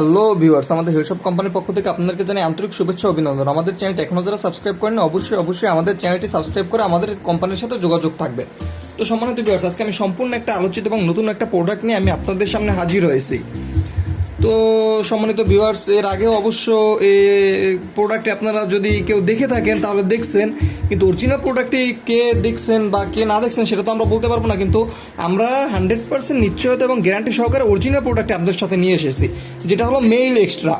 Hello viewers আমাদের হেলশপ কোম্পানির পক্ষ থেকে আপনাদেরকে জানাই আন্তরিক শুভেচ্ছা অভিনন্দন। আমাদের চ্যানেলটি এখনও যারা সাবস্ক্রাইব করেন অবশ্যই অবশ্যই আমাদের চ্যানেলটি সাবস্ক্রাইব করে আমাদের কোম্পানির সাথে যোগাযোগ থাকবে। তো সম্মানিত ভিউয়ার্স আজকে আমি সম্পূর্ণ একটা আলোচিত এবং নতুন একটা প্রোডাক্ট নিয়ে আমি আপনাদের সামনে হাজির হয়েছি। তো সম্মানিত ভিউয়ার্স এর আগেও অবশ্য এ প্রোডাক্টটি আপনারা যদি কেউ দেখে থাকেন, তাহলে দেখছেন। কিন্তু অরিজিনাল প্রোডাক্টটি কে দেখছেন বা কে না দেখছেন, সেটা তো আমরা বলতে পারব না। কিন্তু আমরা হান্ড্রেড পার্সেন্ট নিশ্চয়তা এবং গ্যারান্টি সহকারে অরিজিনাল প্রোডাক্টটি আপনাদের সাথে নিয়ে এসেছি, যেটা হলো মেইল এক্সট্রা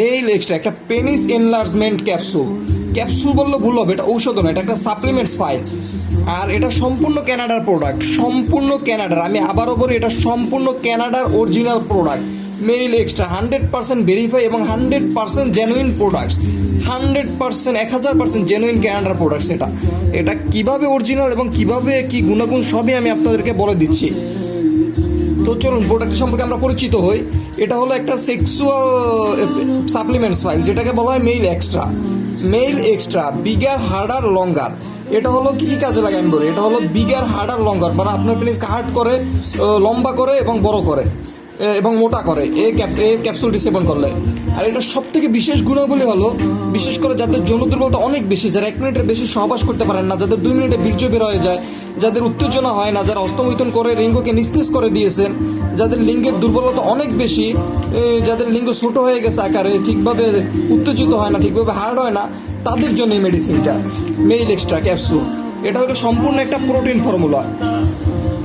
মেইল এক্সট্রা একটা পেনিস এনলার্জমেন্ট ক্যাপসুল ক্যাপসুল বললে ভুল হবে, এটা ঔষধ না এটা একটা সাপ্লিমেন্টস ফাইল আর এটা সম্পূর্ণ ক্যানাডার প্রোডাক্ট সম্পূর্ণ ক্যানাডার আমি আবারও বলি, এটা সম্পূর্ণ ক্যানাডার original product male extra hundred percent verify এবং hundred percent genuine products hundred percent এক হাজার পার্সেন্ট জেনুইন ক্যানাডার প্রোডাক্টস এটা। এটা কীভাবে অরিজিনাল এবং কীভাবে কি গুণাগুণ সবই আমি আপনাদেরকে বলে দিচ্ছি। তো চলুন প্রোডাক্ট সম্পর্কে আমরা পরিচিত হই। এটা হলো একটা সেক্সুয়াল সাপ্লিমেন্টস ফাইল যেটাকে বলা হয় male extra male extra bigger harder longer এটা হলো কি কি কাজে লাগে আমি বলি? এটা হলো বিগার হার্ডার লঙ্গার মানে আপনার পেনিস হার্ড করে লম্বা করে এবং বড় করে। এবং মোটা করে। এই ক্যাপ এই ক্যাপসুলটি সেবন করলে। আর এটা সব থেকে বিশেষ গুণাবলী হলো, বিশেষ করে যাদের যৌন দুর্বলতা অনেক বেশি, যারা এক মিনিটের বেশি সহবাস করতে পারেন না, যাদের দুই মিনিটে বীর্য বের হয়ে যায়, যাদের উত্তেজনা হয় না, যারা অস্তমৈথন করে লিঙ্গকে নিস্তেজ করে দিয়েছেন, যাদের লিঙ্গের দুর্বলতা অনেক বেশি যাদের লিঙ্গ ছোট হয়ে গেছে আকারে, ঠিকভাবে উত্তেজিত হয় না, ঠিকভাবে হার্ড হয় না, তাদের জন্য এই মেডিসিনটা মেইল এক্সট্রা ক্যাপসুল এটা হলো সম্পূর্ণ একটা প্রোটিন ফর্মুলা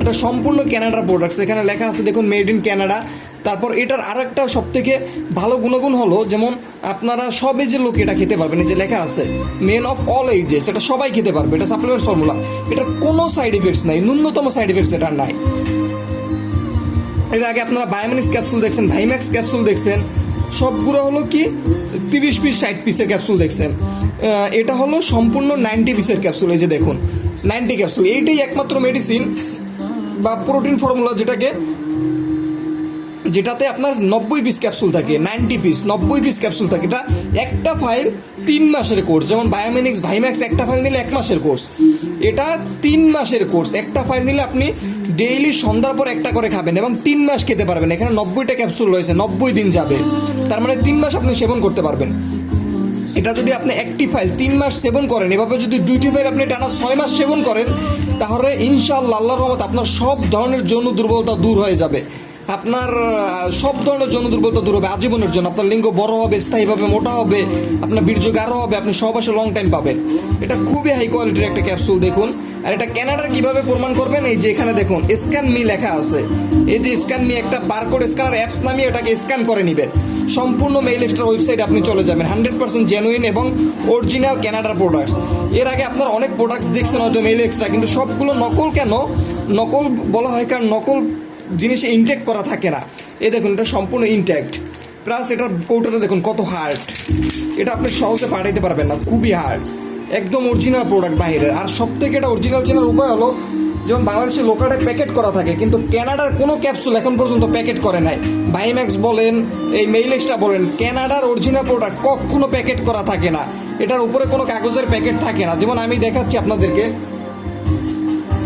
এটা সম্পূর্ণ ক্যানাডার প্রোডাক্টস এখানে লেখা আছে, দেখুন মেড ইন ক্যানাডা তারপর এটার আর একটা সব থেকে ভালো গুণগুণ হলো, যেমন আপনারা সব এজের লোক এটা খেতে পারবেন যে লেখা আছে মেন অফ অল এজেস এটা সবাই খেতে পারবে, এটা সাপ্লিমেন্ট ফর্মুলা এটার কোনো সাইড ইফেক্টস নাই, ন্যূনতম সাইড ইফেক্টস এটার নাই। এর আগে আপনারা বায়োমিনিস ক্যাপসুল দেখছেন ভাইম্যাক্স ক্যাপসুল দেখছেন, সবগুলো হলো কি, তিরিশ পিস ষাট পিসের ক্যাপসুল দেখছেন। এটা হলো সম্পূর্ণ নাইনটি পিসের ক্যাপসুল এই যে দেখুন নাইনটি ক্যাপসুল এইটাই একমাত্র মেডিসিন বা প্রোটিন ফর্মুলা যেটাকে, যেটাতে আপনার নব্বই পিস ক্যাপসুল থাকে নাইনটি পিস নব্বই পিস ক্যাপসুল থাকে, এটা একটা ফাইল তিন মাসের কোর্স যেমন বায়োমেনিক্স ভাইম্যাক্স একটা ফাইল নিলে এক মাসের কোর্স এটা তিন মাসের কোর্স একটা ফাইল নিলে আপনি ডেইলি সন্ধ্যার পর একটা করে খাবেন এবং তিন মাস খেতে পারবেন। এখানে নব্বইটা ক্যাপসুল রয়েছে, নব্বই দিন যাবে। তার মানে তিন মাস আপনি সেবন করতে পারবেন। এটা যদি আপনি একটি ফাইল তিন মাস সেবন করেন, এভাবে যদি দুইটি ফাইল আপনি টানা ছয় মাস সেবন করেন, তাহলে ইনশাআল্লাহ আল্লাহ রহমত আপনার সব ধরনের যৌন দুর্বলতা দূর হয়ে যাবে। আপনার সব ধরনের যৌন দুর্বলতা দূর হবে, আজীবনের জন্য। আপনার লিঙ্গ বড় হবে স্থায়ীভাবে মোটা হবে, আপনার বীর্য গাঢ় হবে, আপনি সবাসে লং টাইম পাবেন। এটা খুবই হাই কোয়ালিটির একটা ক্যাপসুল দেখুন। আর এটা ক্যানাডার কীভাবে প্রমাণ করবেন? এই যে এখানে দেখুন স্ক্যান মি লেখা আছে। এই যে স্ক্যান মি একটা বারকোড স্ক্যানার অ্যাপস নামিয়ে এটাকে স্ক্যান করে নেবেন সম্পূর্ণ মেইল এক্সট্রা ওয়েবসাইট আপনি চলে যাবেন। হান্ড্রেড পার্সেন্ট জেনুইন এবং অরিজিনাল ক্যানাডার প্রোডাক্টস এর আগে আপনারা অনেক প্রোডাক্টস দেখছেন হয়তো মেইল এক্সট্রা কিন্তু সবগুলো নকল কেন? নকল বলা হয় কারণ নকল জিনিস ইনটেক করা থাকে না। এ দেখুন, এটা সম্পূর্ণ ইনট্যাক্ট প্লাস এটার কৌটাটা দেখুন, কত হার্ড এটা আপনি সহজে পাঠাইতে পারবেন না, খুবই হার্ড একদম অরিজিনাল প্রোডাক্ট বাইরের আর সব থেকে এটা অরিজিনাল চেনার উপায় হলো, যেমন বাংলাদেশে লোকালে প্যাকেট করা থাকে, কিন্তু ক্যানাডার কোনো ক্যাপসুল এখন পর্যন্ত প্যাকেট করে নাই। বাইম্যাক্স বলেন, এই মেইলেক্সটা বলেন ক্যানাডার অরিজিনাল প্রোডাক্ট কখনো প্যাকেট করা থাকে না। এটার উপরে কোনো কাগজের প্যাকেট থাকে না। যেমন আমি দেখাচ্ছি আপনাদেরকে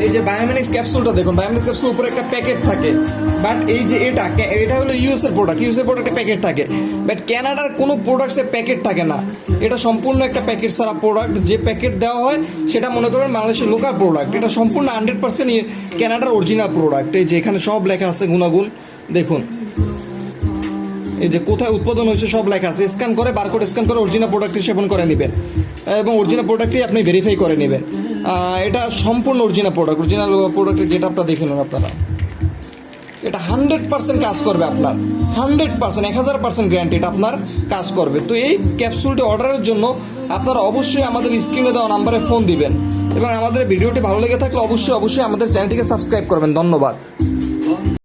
এই যে বায়োমেনিক্স ক্যাপসুলটা দেখুন বায়োমেনিক্স ক্যাপসুল উপরে একটা প্যাকেট থাকে। বাট এই যে এটা এটা হলো ইউএস এর প্রোডাক্ট ইউএস এর প্রোডাক্টে প্যাকেট থাকে। বাট ক্যানাডার কোনো প্রোডাক্টসে প্যাকেট থাকে না। এটা সম্পূর্ণ একটা প্যাকেট সারা প্রোডাক্ট যে প্যাকেট দেওয়া হয়, সেটা মনে করেন বাংলাদেশের লোকাল প্রোডাক্ট এটা সম্পূর্ণ হান্ড্রেড পার্সেন্ট ক্যানাডার অরিজিনাল প্রোডাক্ট এই যে এখানে সব লেখা আছে গুণাগুণ। দেখুন। এই যে কোথায় উৎপাদন হয়েছে সব লেখা আছে। স্ক্যান করে বারকোড স্ক্যান করে অরিজিনাল প্রোডাক্টটি সেবন করে নেবেন। এবং অরিজিনাল প্রোডাক্টটি আপনি ভেরিফাই করে নেবেন। এটা সম্পূর্ণ অরিজিনাল প্রোডাক্ট অরিজিনাল প্রোডাক্টের গেট আপটা দেখে নেন আপনারা। এটা হান্ড্রেড পার্সেন্ট কাজ করবে আপনার। হান্ড্রেড পার্সেন্ট এক হাজার পার্সেন্ট গ্যারান্টি এটা আপনার কাজ করবে। তো এই ক্যাপসুলটি অর্ডারের জন্য আপনারা অবশ্যই আমাদের স্ক্রিনে দেওয়া নাম্বারে ফোন দিবেন। এবং আমাদের ভিডিওটি ভালো লেগে থাকলে অবশ্যই অবশ্যই আমাদের চ্যানেলটিকে সাবস্ক্রাইব করবেন। ধন্যবাদ।